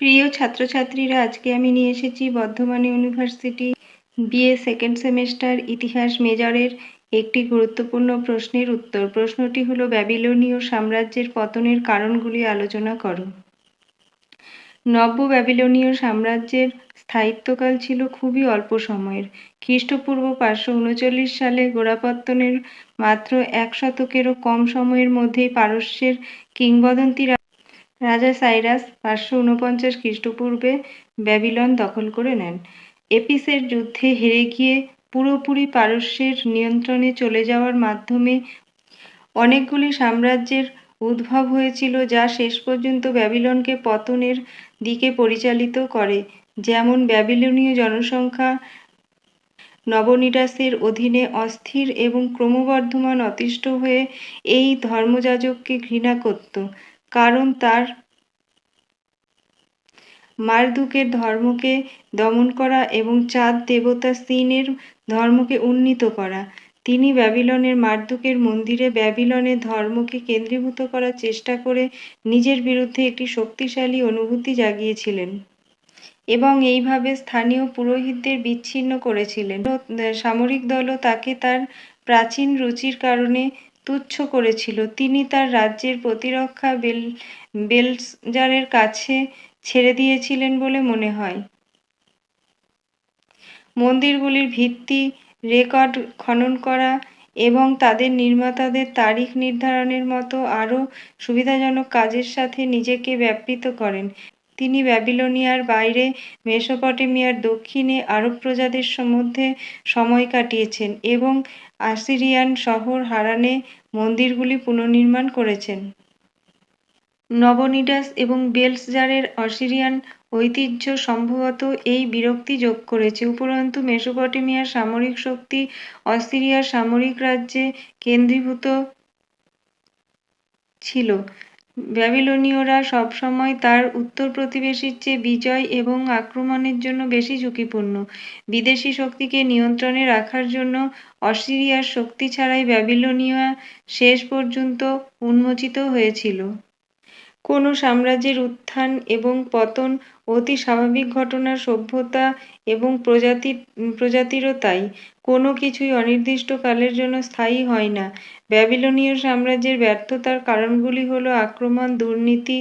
প্রিয় ছাত্রছাত্রীরা, আজকে আমি নিয়ে এসেছি Bardhaman university BA second semester ইতিহাস মেজরের একটি গুরুত্বপূর্ণ প্রশ্নের উত্তর। প্রশ্নটি হলো, ব্যাবিলনীয় সাম্রাজ্যের পতনের কারণগুলি আলোচনা করো। নব্য ব্যাবিলনীয় সাম্রাজ্যের স্থায়িত্বকাল ছিল খুবই অল্প সময়ের। খ্রিস্টপূর্ব পাঁচশো উনচল্লিশ সালে গোড়াপত্তনের মাত্র এক শতকেরও কম সময়ের মধ্যেই পারস্যের কিংবদন্তি রাজা সাইরাস পাঁচশো উনপঞ্চাশ খ্রিস্টপূর্বে ব্যাবিলন দখল করে নেন। এপিসের যুদ্ধে হেরে গিয়ে পুরোপুরি পারস্যের নিয়ন্ত্রণে চলে যাওয়ার মাধ্যমে অনেকগুলি সাম্রাজ্যের উদ্ভব হয়েছিল যা শেষ পর্যন্ত ব্যাবিলনকে পতনের দিকে পরিচালিত করে, যেমন ব্যাবিলনীয় জনসংখ্যা নবনিরাসের অধীনে অস্থির এবং ক্রমবর্ধমান অতিষ্ঠ হয়ে এই ধর্মযাজককে ঘৃণা করত। কারণ তার মারদুকের ধর্মকে দমন করা এবং চাঁদ দেবতা সিনের ধর্মকে উন্নীত করা। তিনি ব্যাবিলনের মারদুকের মন্দিরে ব্যাবিলনের ধর্মকে কেন্দ্রীভূত করার চেষ্টা করে নিজের বিরুদ্ধে একটি শক্তিশালী অনুভূতি জাগিয়েছিলেন এবং এইভাবে স্থানীয় পুরোহিতদের বিচ্ছিন্ন করেছিলেন। সামরিক দলও তাকে তার প্রাচীন রুচির কারণে তুচ্ছ করেছিল। তিনি তার রাজ্যের প্রতিরক্ষা বেল, বেলজারের কাছে ছেড়ে দিয়েছিলেন বলে মনে হয়। মন্দিরগুলির ভিত্তি, রেকর্ড খনন করা এবং তাদের নির্মাতাদের তারিখ নির্ধারণের মতো আরও সুবিধাজনক কাজের সাথে নিজেকে ব্যাপৃত করেন। তিনি ব্যাবিলনিয়ার বাইরে মেসোপটেমিয়ার দক্ষিণে আরব প্রজাদের মধ্যে সময় কাটিয়েছেন এবং আসিরিয়ান শহর হারানে মন্দিরগুলি পুনর্নির্মাণ করেছেন। নবনিডাস এবং বেলসজারের অসিরিয়ান ঐতিহ্য সম্ভবত এই বিরক্তি যোগ করেছে। উপরন্তু, মেসোপটেমিয়ার সামরিক শক্তি অস্ট্রিয়ার সামরিক রাজ্যে কেন্দ্রীভূত ছিল। ব্যাবিলনীয়রা সবসময় তার উত্তর প্রতিবেশীর চেয়ে বিজয় এবং আক্রমণের জন্য বেশি ঝুঁকিপূর্ণ। বিদেশি শক্তিকে নিয়ন্ত্রণে রাখার জন্য অস্ট্রিয়ার শক্তি ছাড়াই ব্যাবিলনীয় শেষ পর্যন্ত উন্মোচিত হয়েছিল। কোনো সাম্রাজ্যের উত্থান এবং পতন অতি স্বাভাবিক ঘটনা সভ্যতা এবং প্রজাতি প্রজাতিরও তাই কোনো কিছুই অনির্দিষ্টকালের জন্য স্থায়ী হয় না। ব্যাবিলনীয় সাম্রাজ্যের ব্যর্থতার কারণগুলি হল আক্রমণ, দুর্নীতি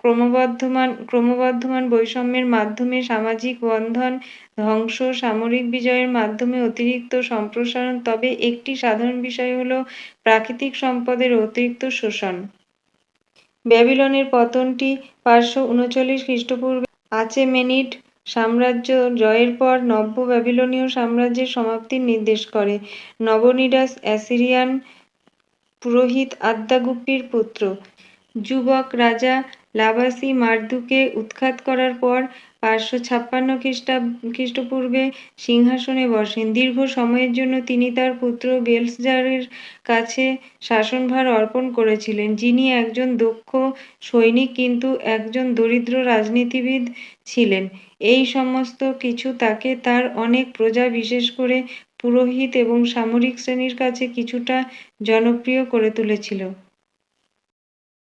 ক্রমবর্ধমান ক্রমবর্ধমান বৈষম্যের মাধ্যমে সামাজিক বন্ধন, ধ্বংস, সামরিক বিজয়ের মাধ্যমে অতিরিক্ত সম্প্রসারণ। তবে একটি সাধারণ বিষয় হল প্রাকৃতিক সম্পদের অতিরিক্ত শোষণ। ব্যাবিলনের পতনটি পাঁচশো উনচল্লিশ খ্রিস্টপূর্বে আচেমেনিড সাম্রাজ্য জয়ের পর নব্য ব্যাবিলনীয় সাম্রাজ্যের সমাপ্তির নির্দেশ করে। নবনিডাস অ্যাসিরিয়ান পুরোহিত আদ্দাগুপ্পির পুত্র। যুবক রাজা লাভাসি মারদুকে উৎখাত করার পর পাঁচশো ছাপ্পান্ন খ্রিস্টা, খ্রিস্টপূর্বে সিংহাসনে বসেন। দীর্ঘ সময়ের জন্য তিনি তার পুত্র বেলসজারের কাছে শাসনভার অর্পণ করেছিলেন, যিনি একজন দক্ষ সৈনিক কিন্তু একজন দরিদ্র রাজনীতিবিদ ছিলেন। এই সমস্ত কিছু তাকে তার অনেক প্রজা, বিশেষ করে পুরোহিত এবং সামরিক শ্রেণির কাছে কিছুটা জনপ্রিয় করে তুলেছিল।